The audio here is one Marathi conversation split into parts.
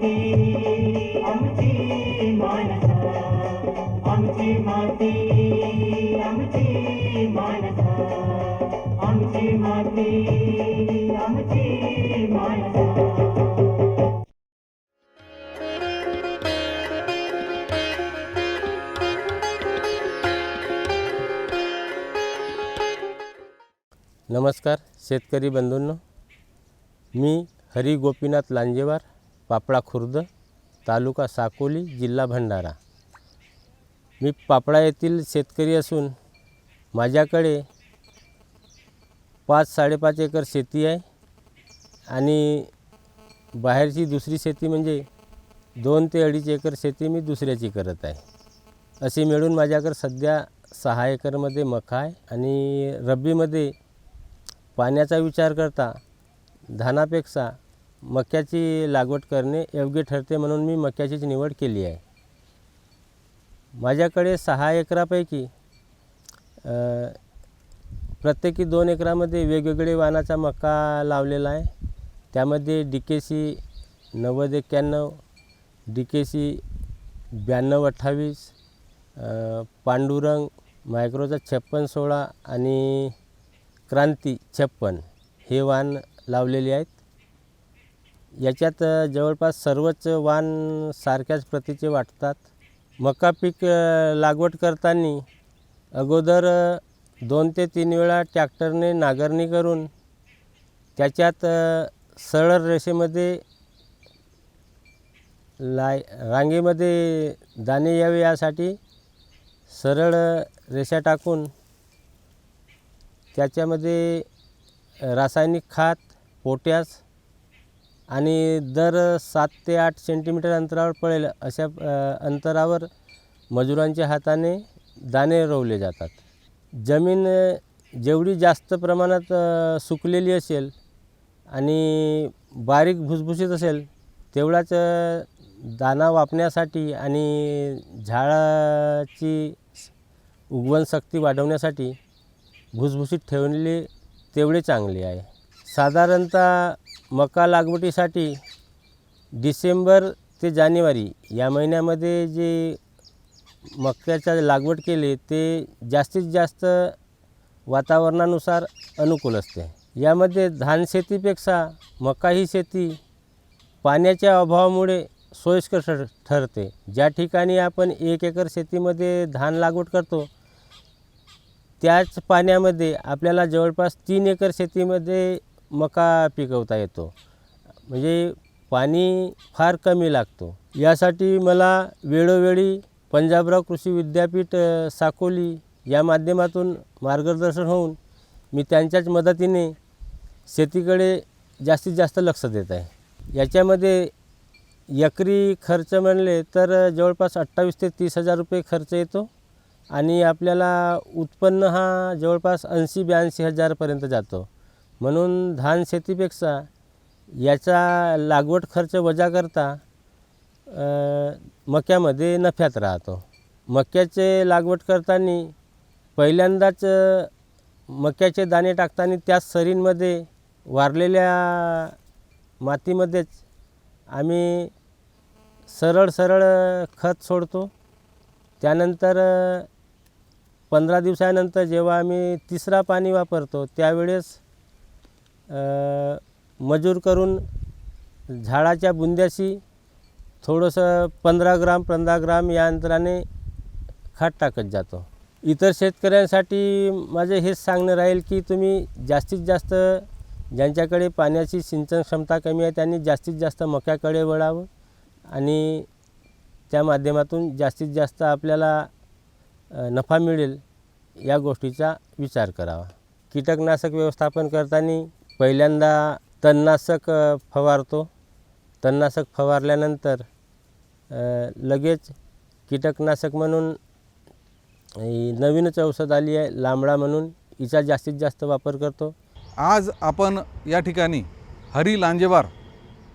माती आमची मानसा आमची माती आमची मानसा आमची माती आमची मानसा. नमस्कार शेतकरी बंधूंनो. मी हरी गोपीनाथ लांजेवार पापळा खुर्द तालुका साकोली जिल्हा भंडारा. मी पापळा येथील शेतकरी असून माझ्याकडे पाच साडेपाच एकर शेती आहे आणि बाहेरची दुसरी शेती म्हणजे दोन ते अडीच एकर शेती मी दुसऱ्याची करत आहे. असे मिळून माझ्याकडे सध्या सहा एकरमध्ये मका आहे आणि रब्बीमध्ये पाण्याचा विचार करता धानापेक्षा मक्याची लागवड करणे योग्य ठरते म्हणून मी मक्याचीच निवड केली आहे. माझ्याकडे सहा एकरापैकी प्रत्येकी दोन एकरामध्ये वेगवेगळे वाणाचा मका लावलेला आहे. त्यामध्ये डी के सी नव्वद एक्क्याण्णव डी के सी ब्याण्णव अठ्ठावीस पांडुरंग मायक्रोचा छप्पन सोळा आणि क्रांती छप्पन हे वाण लावलेले आहेत. याच्यात जवळपास सर्वच वाण सारख्याच प्रतीचे वाटतात. मका पीक लागवड करताना अगोदर दोन ते तीन वेळा ट्रॅक्टरने नांगरणी करून त्याच्यात सरळ रेषेमध्ये लाय रांगेमध्ये दाणे यावे यासाठी सरळ रेषा टाकून त्याच्यामध्ये रासायनिक खात पोटॅश आणि दर सात ते आठ सेंटीमीटर अंतरावर पडेल अशा अंतरावर मजुरांच्या हाताने दाणे रोवले जातात. जमीन जेवढी जास्त प्रमाणात सुकलेली असेल आणि बारीक भुसभुशीत असेल तेवढाच दाणा वापण्यासाठी आणि झाडाची उगवण शक्ती वाढवण्यासाठी भुसभुशीत ठेवलेले तेवढे चांगले आहे. साधारणतः मका लागवडीसाठी डिसेंबर ते जानेवारी या महिन्यामध्ये जे मक्याचा लागवड केली ते जास्तीत जास्त वातावरणानुसार अनुकूल असते. यामध्ये धान शेतीपेक्षा मका ही शेती पाण्याच्या अभावामुळे सोयीस्कर ठर ठरते. ज्या ठिकाणी आपण एक एकर शेतीमध्ये धान लागवड करतो त्याच पाण्यामध्ये आपल्याला जवळपास तीन एकर शेतीमध्ये मका पिकवता येतो. म्हणजे पाणी फार कमी लागतो. यासाठी मला वेळोवेळी पंजाबराव कृषी विद्यापीठ साकोली या माध्यमातून मार्गदर्शन होऊन मी त्यांच्याच मदतीने शेतीकडे जास्तीत जास्त लक्ष देत आहे. याच्यामध्ये एकरी खर्च म्हणले तर जवळपास अठ्ठावीस ते तीस हजार रुपये खर्च येतो आणि आपल्याला उत्पन्न हा जवळपास ऐंशी ब्याऐंशी हजारपर्यंत जातो. म्हणून धान शेतीपेक्षा याचा लागवड खर्च वजा करता मक्यामध्ये नफ्यात राहतो. मक्याचे लागवड करताना पहिल्यांदाच मक्याचे दाणे टाकताना त्या सरींमध्ये वारलेल्या मातीमध्येच आम्ही सरळ सरळ खत सोडतो. त्यानंतर पंधरा दिवसानंतर जेव्हा आम्ही तिसरा पाणी वापरतो त्यावेळेस मजूर करून झाडाच्या बुंद्याशी थोडंसं पंधरा ग्राम पंधरा ग्राम या अंतराने खत टाकत जातो. इतर शेतकऱ्यांसाठी माझं हेच सांगणं राहील की तुम्ही जास्तीत जास्त ज्यांच्याकडे पाण्याची सिंचन क्षमता कमी आहे त्यांनी जास्तीत जास्त मक्याकडे वळावं आणि त्या माध्यमातून जास्तीत जास्त आपल्याला नफा मिळेल या गोष्टीचा विचार करावा. कीटकनाशक व्यवस्थापन करताना पहिल्यांदा तणनाशक फवारतो. तणनाशक फवारल्यानंतर लगेच कीटकनाशक म्हणून नवीनच औषध आली आहे लांबडा म्हणून. हिचा जास्तीत जास्त वापर करतो. आज आपण या ठिकाणी हरी लांजेवार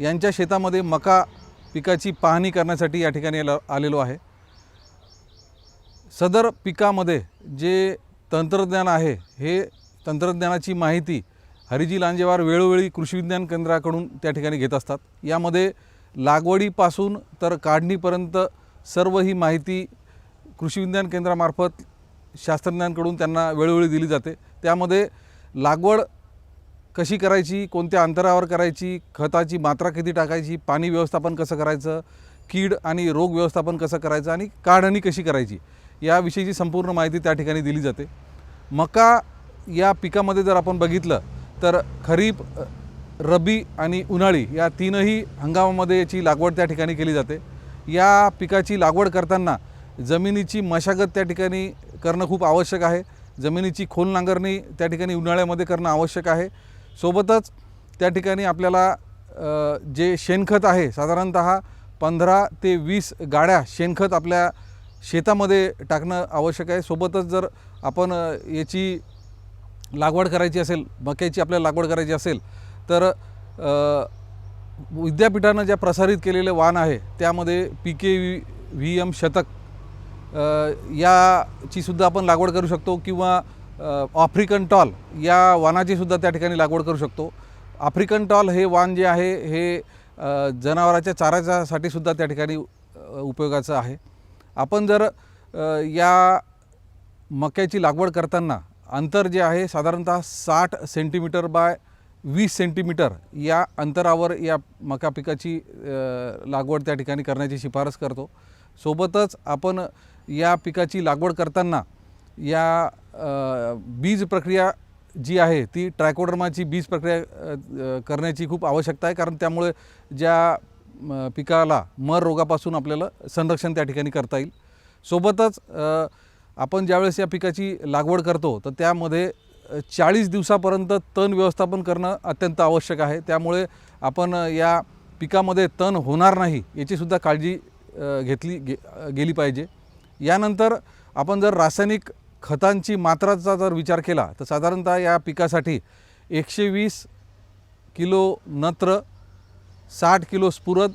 यांच्या शेतामध्ये मका पिकाची पाहणी करण्यासाठी या ठिकाणी आलेलो आहे. सदर पिकामध्ये जे तंत्रज्ञान आहे हे तंत्रज्ञानाची माहिती हरिजी लांजेवार वेळोवेळी कृषी विज्ञान केंद्राकडून त्या ठिकाणी घेत असतात. यामध्ये लागवडीपासून तर काढणीपर्यंत सर्व ही माहिती कृषी विज्ञान केंद्रामार्फत शास्त्रज्ञांकडून त्यांना वेळोवेळी दिली जाते. त्यामध्ये लागवड कशी करायची कोणत्या अंतरावर करायची खताची मात्रा किती टाकायची पाणी व्यवस्थापन कसं करायचं कीड आणि रोग व्यवस्थापन कसं करायचं आणि काढणी कशी करायची याविषयीची संपूर्ण माहिती त्या ठिकाणी दिली जाते. मका या पिकामध्ये जर आपण बघितलं तर खरीप रबी रब्बी आणि उन्हाळी या तीनही हंगामामध्ये याची लागवड त्या ठिकाणी केली जाते. या पिकाची लागवड करताना जमिनीची मशागत त्या ठिकाणी करणं खूप आवश्यक आहे. जमिनीची खोल नांगरणी त्या ठिकाणी उन्हाळ्यामध्ये करणं आवश्यक आहे. सोबतच त्या ठिकाणी आपल्याला जे शेणखत आहे साधारणत पंधरा ते वीस गाड्या शेणखत आपल्या शेतामध्ये टाकणं आवश्यक आहे. सोबतच जर आपण याची लागवड करायची असेल मक्याची आपल्याला लागवड करायची असेल तर विद्यापीठानं ज्या प्रसारित केलेले वाण आहे त्यामध्ये P K V V M शतक याचीसुद्धा याची सुद्धा आपण लागवड करू शकतो किंवा आफ्रिकन टॉल या वाणाचीसुद्धा त्या ठिकाणी लागवड करू शकतो. आफ्रिकन टॉल हे वाण जे आहे हे जनावराच्या चाराच्यासाठी सुद्धा त्या ठिकाणी उपयोगाचं आहे. आपण जर या मक्याची लागवड करताना अंतर जे आहे साधारणतः साठ सेंटीमीटर बाय वीस सेंटीमीटर या अंतरावर या मका पिकाची लागवड त्या ठिकाणी करण्याची शिफारस करतो. सोबतच आपण या पिकाची लागवड करताना या बीज प्रक्रिया जी आहे ती ट्रायकोडर्माची बीज प्रक्रिया करण्याची खूप आवश्यकता आहे. कारण त्यामुळे ज्या पिकाला मर रोगापासून आपल्याला संरक्षण त्या ठिकाणी करता येईल. सोबतच आपण ज्यावेळेस या पिकाची लागवड करतो तर त्यामध्ये चाळीस दिवसापर्यंत तण व्यवस्थापन करणं अत्यंत आवश्यक आहे. त्यामुळे आपण या पिकामध्ये तण होणार नाही याचीसुद्धा काळजी घेतली गे गेली पाहिजे. यानंतर आपण जर रासायनिक खतांची मात्राचा जर विचार केला तर साधारणतः या पिकासाठी एकशे वीस किलो नत्र साठ किलो स्फुरद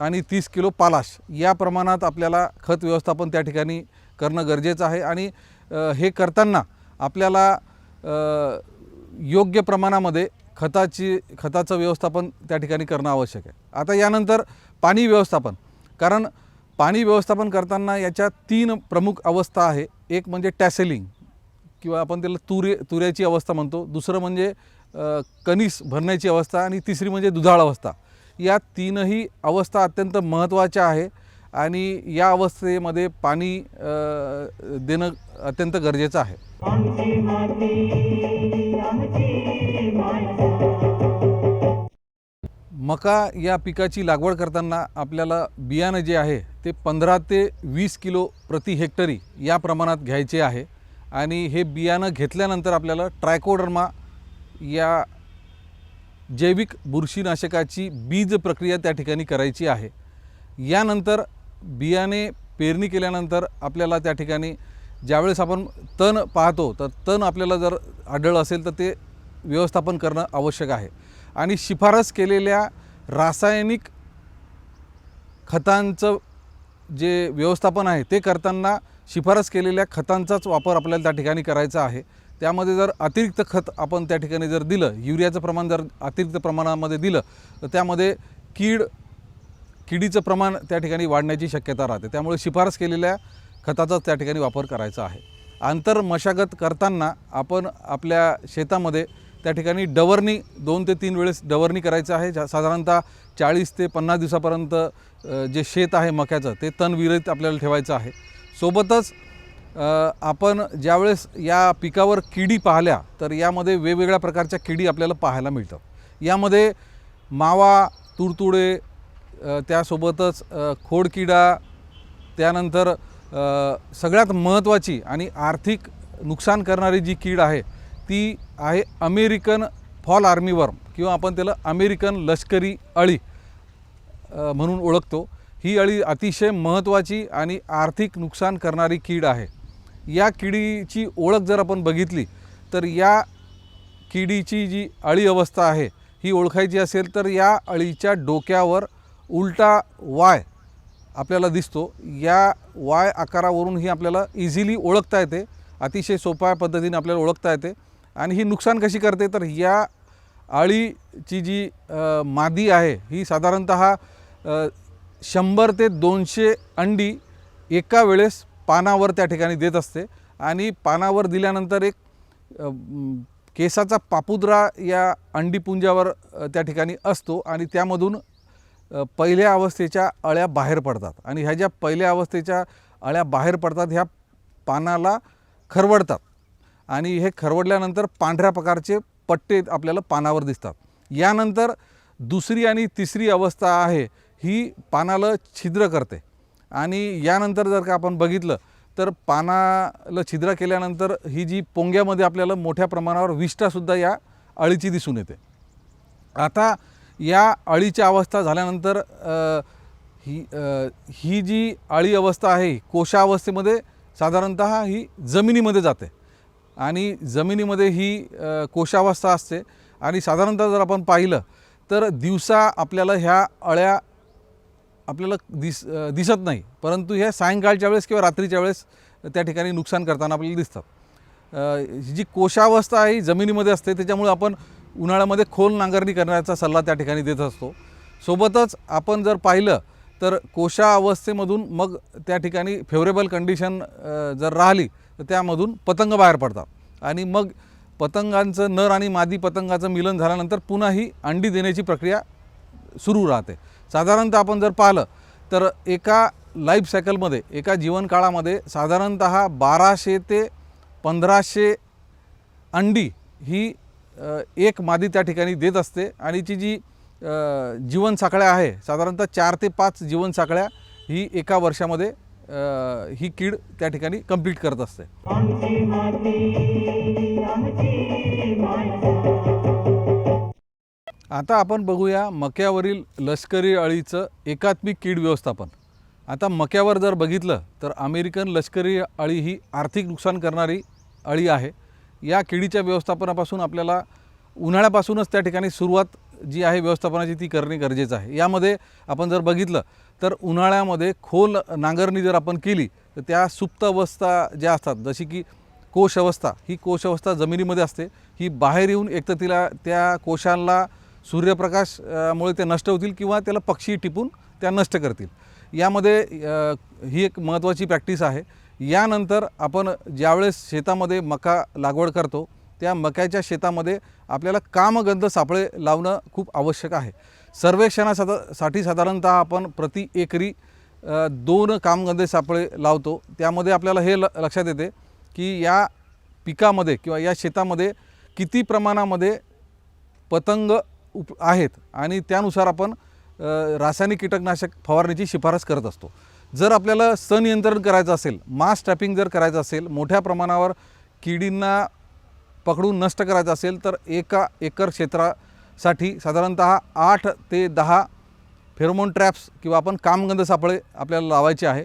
आणि तीस किलो पालाश या प्रमाणात आपल्याला खत व्यवस्थापन त्या ठिकाणी करणं गरजेचं आहे आणि हे करताना आपल्याला योग्य प्रमाणामध्ये खताची खताचं व्यवस्थापन त्या ठिकाणी करणं आवश्यक आहे. आता यानंतर पाणी व्यवस्थापन. कारण पाणी व्यवस्थापन करताना याच्या तीन प्रमुख अवस्था आहे. एक म्हणजे टॅसेलिंग किंवा आपण त्याला तुरे तुऱ्याची अवस्था म्हणतो. दुसरं म्हणजे कनिस भरण्याची अवस्था आणि तिसरी म्हणजे दुधाळ अवस्था. या तीनही अवस्था अत्यंत महत्त्वाच्या आहे. आणि या अवस्थेमध्ये पाणी देणं अत्यंत गरजेचं आहे. मका या पिकाची लागवड करताना आपल्याला बियाणं जे आहे ते पंधरा ते वीस किलो प्रति हेक्टरी या प्रमाणात घ्यायचे आहे. आणि हे बियाणं घेतल्यानंतर आपल्याला ट्रायकोडर्मा या जैविक बुरशीनाशकाची बीज प्रक्रिया त्या ठिकाणी करायची आहे. यानंतर बियाणे पेरणी केल्यानंतर आपल्याला त्या ठिकाणी ज्यावेळेस आपण तण पाहतो तर तण आपल्याला जर आढळलं असेल तर ते व्यवस्थापन करणं आवश्यक आहे. आणि शिफारस केलेल्या रासायनिक खतांचं जे व्यवस्थापन आहे ते करताना शिफारस केलेल्या खतांचाच वापर आपल्याला त्या ठिकाणी करायचा आहे. त्यामध्ये जर अतिरिक्त खत आपण त्या ठिकाणी जर दिलं युरियाचं प्रमाण जर अतिरिक्त प्रमाणामध्ये दिलं तर त्यामध्ये कीड किडीचं प्रमाण त्या ठिकाणी वाढण्याची शक्यता राहते. त्यामुळे शिफारस केलेल्या खताचाच त्या ठिकाणी वापर करायचा आहे. आंतर मशागत करताना आपण आपल्या शेतामध्ये त्या ठिकाणी डवरणी दोन ते तीन वेळेस डवरणी करायचं आहे. ज्या साधारणतः चाळीस ते पन्नास दिवसापर्यंत जे शेत आहे मक्याचं ते तणविरहित आपल्याला ठेवायचं आहे. सोबतच आपण ज्यावेळेस या पिकावर किडी पाहिल्या तर यामध्ये वेगवेगळ्या प्रकारच्या किडी आपल्याला पाहायला मिळतात. यामध्ये मावा तुडतुडे त्यासोबतच खोडकिडा त्यानंतर सगळ्यात महत्त्वाची आणि आर्थिक नुकसान करणारी जी कीड आहे ती आहे अमेरिकन फॉल आर्मीवर्म किंवा आपण त्याला अमेरिकन लष्करी अळी म्हणून ओळखतो. ही अळी अतिशय महत्त्वाची आणि आर्थिक नुकसान करणारी कीड आहे. या किडीची ओळख जर आपण बघितली तर या किडीची जी अळी अवस्था आहे ही ओळखायची असेल तर या अळीच्या डोक्यावर उलटा वाय आपल्याला दिसतो. या वाय आकारावरून ही आपल्याला इझिली ओळखता येते. अतिशय सोप्या पद्धतीने आपल्याला ओळखता येते. आणि ही नुकसान कशी करते? तर या अळीची जी मादी आहे ही साधारणत शंभर ते दोनशे अंडी एका वेळेस पानावर त्या ठिकाणी देत असते. आणि पानावर दिल्यानंतर एक केसाचा पापुद्रा या अंडीपुंजावर त्या ठिकाणी असतो. आणि त्यामधून पहिल्या अवस्थेच्या अळ्या बाहेर पडतात. आणि ह्या ज्या पहिल्या अवस्थेच्या अळ्या बाहेर पडतात ह्या पानाला खरवडतात. आणि हे खरवडल्यानंतर पांढऱ्या प्रकारचे पट्टे आपल्याला पानावर दिसतात. यानंतर दुसरी आणि तिसरी अवस्था आहे ही पानाला छिद्र करते. आणि यानंतर जर का आपण बघितलं तर पानाला छिद्र केल्यानंतर ही जी पोंग्यामध्ये आपल्याला मोठ्या प्रमाणावर विष्ठासुद्धा या अळीची दिसून येते. आता या अळीची अवस्था झाल्यानंतर ही ही जी अळी अवस्था आहे कोशावस्थेमध्ये साधारणत ही जमिनीमध्ये जाते. आणि जमिनीमध्ये ही कोशावस्था असते. आणि साधारणतः जर आपण पाहिलं तर दिवसा आपल्याला ह्या अळ्या आपल्याला दिस दिसत नाही. परंतु ह्या सायंकाळच्या वेळेस किंवा रात्रीच्या वेळेस त्या ठिकाणी नुकसान करताना आपल्याला दिसतात ही जी कोशावस्था आहे जमिनीमध्ये असते त्याच्यामुळे आपण उन्हाळ्यामध्ये खोल नांगरणी करण्याचा सल्ला त्या ठिकाणी देत असतो. सोबतच आपण जर पाहिलं तर कोशा अवस्थेमधून मग त्या ठिकाणी फेवरेबल कंडिशन जर राहिली तर त्यामधून पतंग बाहेर पडतात. आणि मग पतंगांचं नर आणि मादी पतंगाचं मिलन झाल्यानंतर पुन्हा ही अंडी देण्याची प्रक्रिया सुरू राहते. साधारणतः आपण जर पाहिलं तर एका लाईफ सायकलमध्ये एका जीवनकाळामध्ये साधारणत बाराशे ते पंधराशे अंडी ही एक मादी त्या ठिकाणी देत असते आणि ती जी अ, जीवनसाखळ्या आहे साधारणतः चार ते पाच जीवनसाखळ्या ही एका वर्षामध्ये ही कीड त्या ठिकाणी कंप्लीट करत असते. आता आपण बघूया मक्यावरील लष्करी अळीचं एकात्मिक कीड व्यवस्थापन. आता मक्यावर जर बघितलं तर अमेरिकन लष्करी अळी ही आर्थिक नुकसान करणारी अळी आहे. या किडीच्या व्यवस्थापनापासून आपल्याला उन्हाळ्यापासूनच त्या ठिकाणी सुरुवात जी आहे व्यवस्थापनाची ती करणे गरजेचं आहे. यामध्ये आपण जर बघितलं तर उन्हाळ्यामध्ये खोल नांगरणी जर आपण केली तर त्या सुप्त अवस्था ज्या असतात जशी की कोश अवस्था ही कोश अवस्था जमिनीमध्ये असते. ही बाहेर येऊन एकतर तिला त्या कोशांना सूर्यप्रकाशमुळे ते नष्ट होतील किंवा त्याला पक्षी टिपून त्या नष्ट करतील. यामध्ये ही एक महत्त्वाची प्रॅक्टिस आहे. यानंतर आपण ज्यावेळेस शेतामध्ये मका लागवड करतो त्या मक्याच्या शेतामध्ये आपल्याला कामगंध सापळे लावणं खूप आवश्यक आहे. सर्वेक्षणासाठी साठी साधारणतः आपण प्रति एकरी दोन कामगंधे सापळे लावतो. त्यामध्ये आपल्याला हे ल लक्षात येते की या पिकामध्ये किंवा या शेतामध्ये किती प्रमाणामध्ये पतंग उप आहेत आणि त्यानुसार आपण रासायनिक कीटकनाशक फवारणीची शिफारस करत असतो. जर आपल्याला सनियंत्रण करायचं असेल मास ट्रॅपिंग जर करायचं असेल मोठ्या प्रमाणावर किडींना पकडून नष्ट करायचं असेल तर एका एकर क्षेत्रासाठी साधारणत आठ ते दहा फेरोमोन ट्रॅप्स किंवा आपण कामगंध सापळे आपल्याला लावायचे आहे.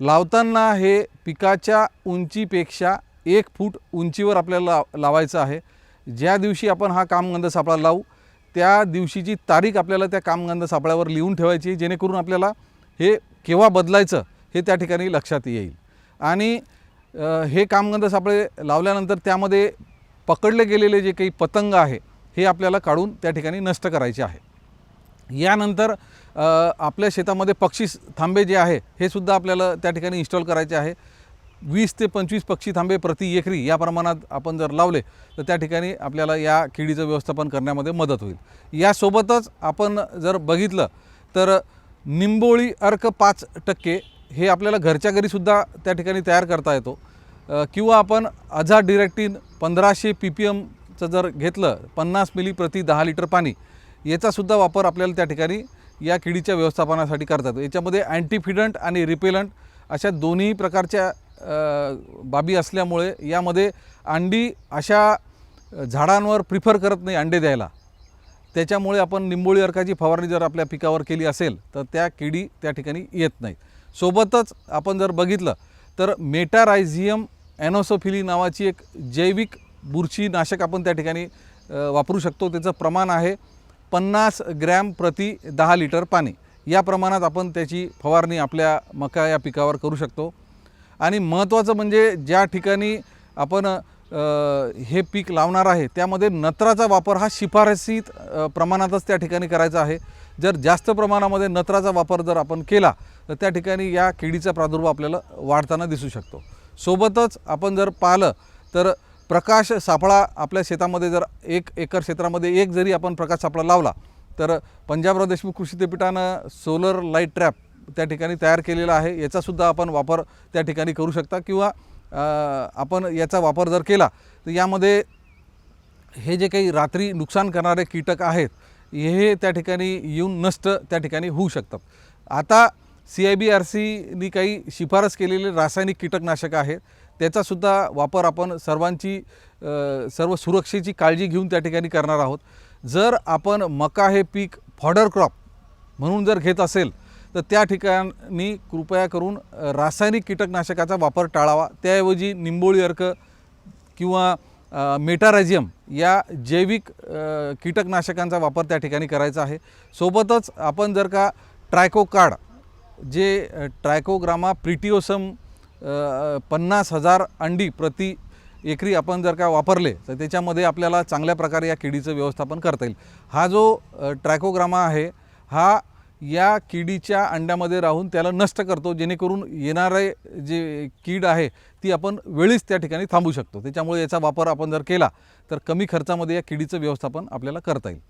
लावताना हे पिकाच्या उंचीपेक्षा एक फूट उंचीवर आपल्याला लाव लावायचं आहे. ज्या दिवशी आपण हा कामगंध सापळा लावू त्या दिवशीची तारीख आपल्याला त्या कामगंध सापळ्यावर लिहून ठेवायची जेणेकरून आपल्याला हे केव्हा बदलायचं हे त्या ठिकाणी लक्षात येईल. आणि हे कामगंध सापळे लावल्यानंतर त्यामध्ये पकडले गेलेले जे काही पतंग आहे हे आपल्याला काढून त्या ठिकाणी नष्ट करायचे आहे. यानंतर आपल्या शेतामध्ये पक्षी थांबे जे आहे हे सुद्धा आपल्याला त्या ठिकाणी इन्स्टॉल करायचे आहे. वीस ते पंचवीस पक्षी थांबे प्रति एकरी या प्रमाणात आपण जर लावले तर त्या ठिकाणी आपल्याला या किडीचं व्यवस्थापन करण्यामध्ये मदत होईल. यासोबतच आपण जर बघितलं तर निंबोळी अर्क पाच टक्के हे आपल्याला घरच्या घरीसुद्धा त्या ठिकाणी तयार करता येतो. किंवा आपण अझा डिरेक्टिन पंधराशे पी पी एमचं जर घेतलं पन्नास मिली प्रति दहा लिटर पाणी याचासुद्धा वापर आपल्याला त्या ठिकाणी या किडीच्या व्यवस्थापनासाठी करता येतो. याच्यामध्ये अँटीफिडंट आणि रिपेलंट अशा दोन्ही प्रकारच्या बाबी असल्यामुळे यामध्ये अंडी अशा झाडांवर प्रिफर करत नाही अंडे द्यायला. त्याच्यामुळे आपण निंबोळी अर्काची फवारणी जर आपल्या पिकावर केली असेल तर त्या किडी त्या ठिकाणी येत नाहीत. सोबतच आपण जर बघितलं तर मेटारायझियम ॲनोसोफिली नावाची एक जैविक बुरशीनाशक आपण त्या ठिकाणी वापरू शकतो. त्याचं प्रमाण आहे पन्नास ग्रॅम प्रति दहा लिटर पाणी. या प्रमाणात आपण त्याची फवारणी आपल्या मका या पिकावर करू शकतो. आणि महत्त्वाचं म्हणजे ज्या ठिकाणी आपण हे पीक लावणार आहे त्यामध्ये नत्राचा वापर हा शिफारसीत प्रमाणातच त्या ठिकाणी करायचा आहे. जर जास्त प्रमाणामध्ये नत्राचा वापर जर आपण केला तर त्या ठिकाणी या किडीचा प्रादुर्भाव आपल्याला वाढताना दिसू शकतो. सोबतच आपण जर पाहिलं तर प्रकाश सापळा आपल्या शेतामध्ये जर एक एकर क्षेत्रामध्ये एक जरी आपण प्रकाश सापळा लावला तर पंजाबराव देशमुख कृषी विद्यापीठानं सोलर लाइट ट्रॅप त्या ठिकाणी तयार केलेला आहे. याचासुद्धा आपण वापर त्या ठिकाणी करू शकता किंवा आपण याचा वापर जर केला तर यामध्ये हे जे काही रात्री नुकसान करणारे कीटक आहेत हे त्या ठिकाणी येऊन नष्ट त्या ठिकाणी होऊ शकतात. आता सी आय बी आर सीनी काही शिफारस केलेले रासायनिक कीटकनाशक आहेत त्याचासुद्धा वापर आपण सर्वांची सर्व सुरक्षेची काळजी घेऊन त्या ठिकाणी करणार आहोत. जर आपण मका हे पीक फॉडर क्रॉप म्हणून जर घेत असेल तर त्या ठिकाणी कृपया करून रासायनिक कीटकनाशकाचा वापर टाळावा. त्याऐवजी निंबोळी अर्क किंवा मेटारॅझियम या जैविक कीटकनाशकांचा वापर त्या ठिकाणी करायचा आहे. सोबतच आपण जर का ट्रायको कार्ड जे ट्रायकोग्रामा प्रिटिओसम पन्नास हजार अंडी प्रति एकरी आपण जर का वापरले तर त्याच्यामध्ये आपल्याला चांगल्या प्रकारे या किडीचं व्यवस्थापन करता येईल. हा जो ट्रायकोग्रामा आहे हा या किडीच्या अंड्यामध्ये राहून त्याला नष्ट करतो जेणेकरून येणारे जे कीड आहे ती आपण वेळीच त्या ठिकाणी थांबू शकतो. त्याच्यामुळे याचा वापर आपण जर केला तर कमी खर्चामध्ये या किडीचं व्यवस्थापन आपल्याला करता येईल.